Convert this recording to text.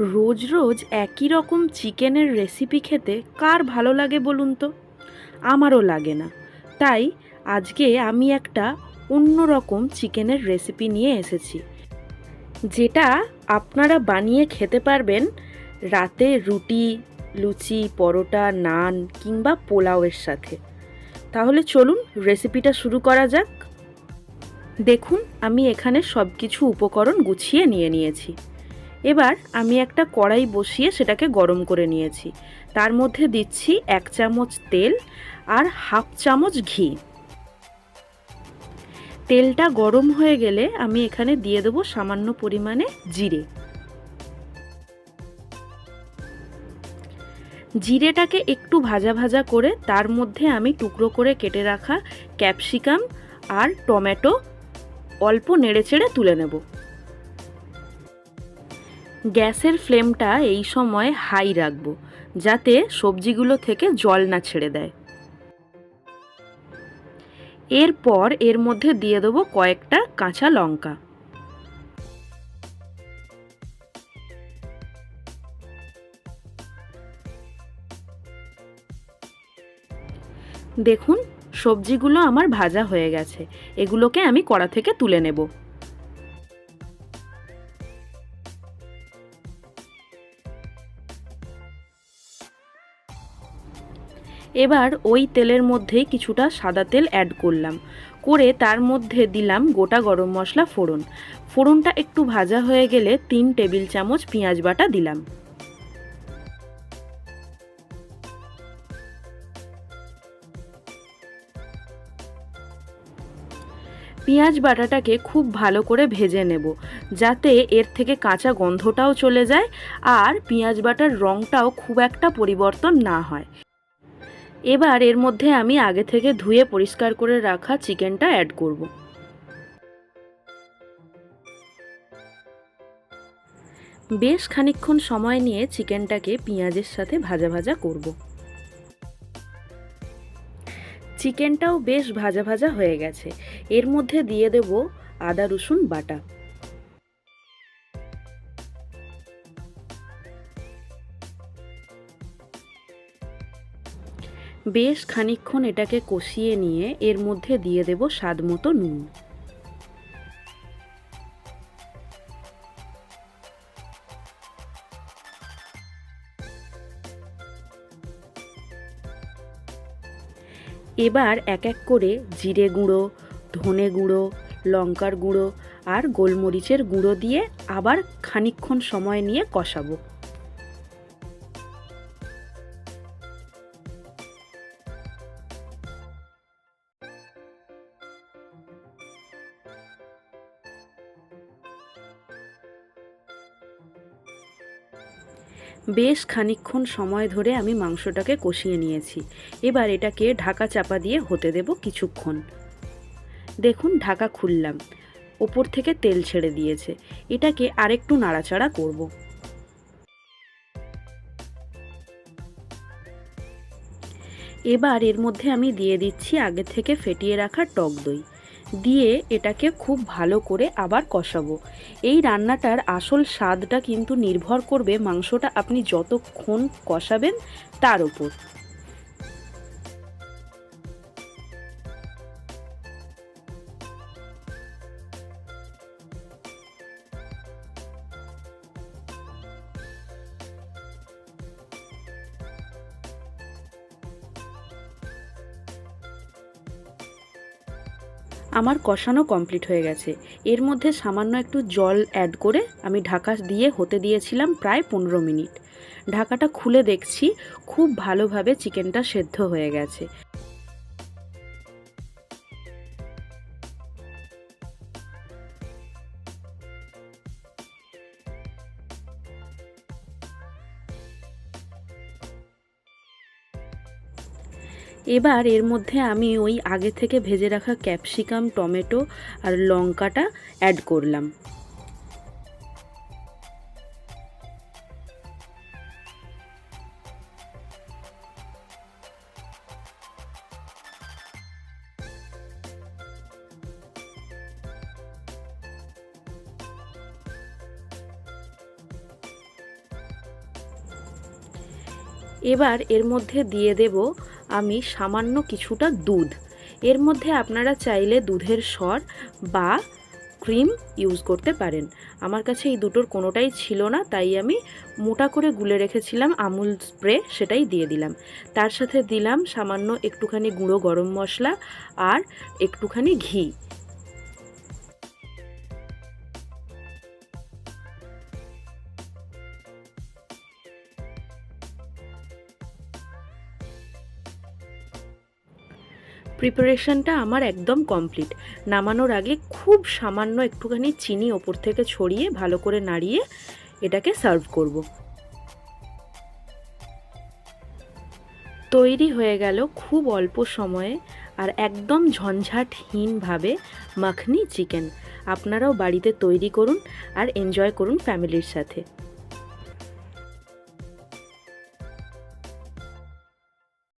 রোজ রোজ একই রকম চিকেনের রেসিপি খেতে কার ভালো লাগে বলুন তো? আমারও লাগে না। তাই আজকে আমি একটা অন্য রকম চিকেনের রেসিপি নিয়ে এসেছি। যেটা আপনারা বানিয়ে খেতে পারবেন রাতে রুটি, লুচি, পরোটা, নান কিংবা পোলাওয়ের সাথে। তাহলে চলুন রেসিপিটা শুরু করা যাক। দেখুন, আমি এখানে সব কিছু উপকরণ গুছিয়ে নিয়ে নিয়েছি। এবার আমি একটা কড়াই বসিয়ে সেটাকে গরম করে নিয়েছি। তার মধ্যে দিচ্ছি এক চামচ তেল আর হাফ চামচ ঘি। তেলটা গরম হয়ে গেলে আমি এখানে দিয়ে দেবো সামান্য পরিমাণে জিরে। জিরেটাকে একটু ভাজা ভাজা করে তার মধ্যে আমি টুকরো করে কেটে রাখা ক্যাপসিকাম আর টমেটো অল্প নেড়েচেড়ে তুলে নেব। গ্যাসের ফ্লেমটা এই সময় হাই রাখব, যাতে সবজিগুলো থেকে জল না ছেড়ে দেয়। এরপর এর মধ্যে দিয়ে দেবো কয়েকটা কাঁচা লঙ্কা। দেখুন, সবজিগুলো আমার ভাজা হয়ে গেছে, এগুলোকে আমি কড়া থেকে তুলে নেব। এবার ওই তেলের মধ্যে কিছুটা সাদা তেল অ্যাড করলাম। করে তার মধ্যে দিলাম গোটা গরম মশলা ফোড়ন। ফোড়নটা একটু ভাজা হয়ে গেলে তিন টেবিল চামচ পেঁয়াজ বাটা দিলাম। পেঁয়াজ বাটাটাকে খুব ভালো করে ভেজে নেব, যাতে এর থেকে কাঁচা গন্ধটাও চলে যায় আর পেঁয়াজ বাটার রঙটাও খুব একটা পরিবর্তন না হয়। এবার এর মধ্যে আমি আগে থেকে ধুয়ে পরিষ্কার করে রাখা চিকেনটা অ্যাড করব। বেশ খানিক্ষণ সময় নিয়ে চিকেনটাকে পেঁয়াজের সাথে ভাজা ভাজা করব। চিকেনটাও বেশ ভাজা ভাজা হয়ে গেছে। এর মধ্যে দিয়ে দেব আদা রসুন বাটা। বেশ খানিক্ষণ এটাকে কষিয়ে নিয়ে এর মধ্যে দিয়ে দেব স্বাদ মতো নুন। এবার এক এক করে জিরে গুঁড়ো, ধনে গুঁড়ো, লঙ্কার গুঁড়ো আর গোলমরিচের গুঁড়ো দিয়ে আবার খানিক্ষণ সময় নিয়ে কষাবো। বেশ খানিক্ষণ সময় ধরে আমি মাংসটাকে কষিয়ে নিয়েছি। এবার এটাকে ঢাকা চাপা দিয়ে হতে দেব কিছুক্ষণ। দেখুন, ঢাকা খুললাম। ওপর থেকে তেল ছেড়ে দিয়েছে। এটাকে আরেকটু নাড়াচাড়া করব। এবার এর মধ্যে আমি দিয়ে দিচ্ছি আগে থেকে ফেটিয়ে রাখা টক দই। দিয়ে এটাকে খুব ভালো করে আবার কষাবো। এই রান্নাটার আসল স্বাদটা কিন্তু নির্ভর করবে মাংসটা আপনি যতক্ষণ কষাবেন তার ওপর আমার কষানো কমপ্লিট হয়ে গেছে। এর মধ্যে সামান্য একটু জল অ্যাড করে আমি ঢাকা দিয়ে হতে দিয়েছিলাম প্রায় পনেরো মিনিট। ঢাকাটা খুলে দেখছি, খুব ভালোভাবে চিকেনটা সেদ্ধ হয়ে গেছে। এবার এর মধ্যে আমি ওই আগে থেকে ভেজে রাখা ক্যাপসিকাম, টমেটো আর লঙ্কাটা অ্যাড করলাম। এবার এর মধ্যে দিয়ে দেব আমি সামান্য কিছুটা দুধ। এর মধ্যে আপনারা চাইলে দুধের সর বা ক্রিম ইউজ করতে পারেন। আমার কাছে এই দুটোর কোনোটাই ছিল না, তাই আমি মোটা করে গুলে রেখেছিলাম, আমুল স্প্রে সেটাই দিয়ে দিলাম। তার সাথে দিলাম সামান্য একটুখানি গুঁড়ো গরম মশলা আর একটুখানি ঘি। প্রিপারেশনটা আমার একদম কমপ্লিট নামানোর আগে খুব সামান্য একটুখানি চিনি ওপর থেকে ছড়িয়ে ভালো করে নাড়িয়ে এটাকে সার্ভ করব। তৈরি হয়ে গেল খুব অল্প সময়ে আর একদম ঝঞ্ঝাটহীনভাবে মাখনি চিকেন আপনারাও বাড়িতে তৈরি করুন আর এনজয় করুন ফ্যামিলির সাথে।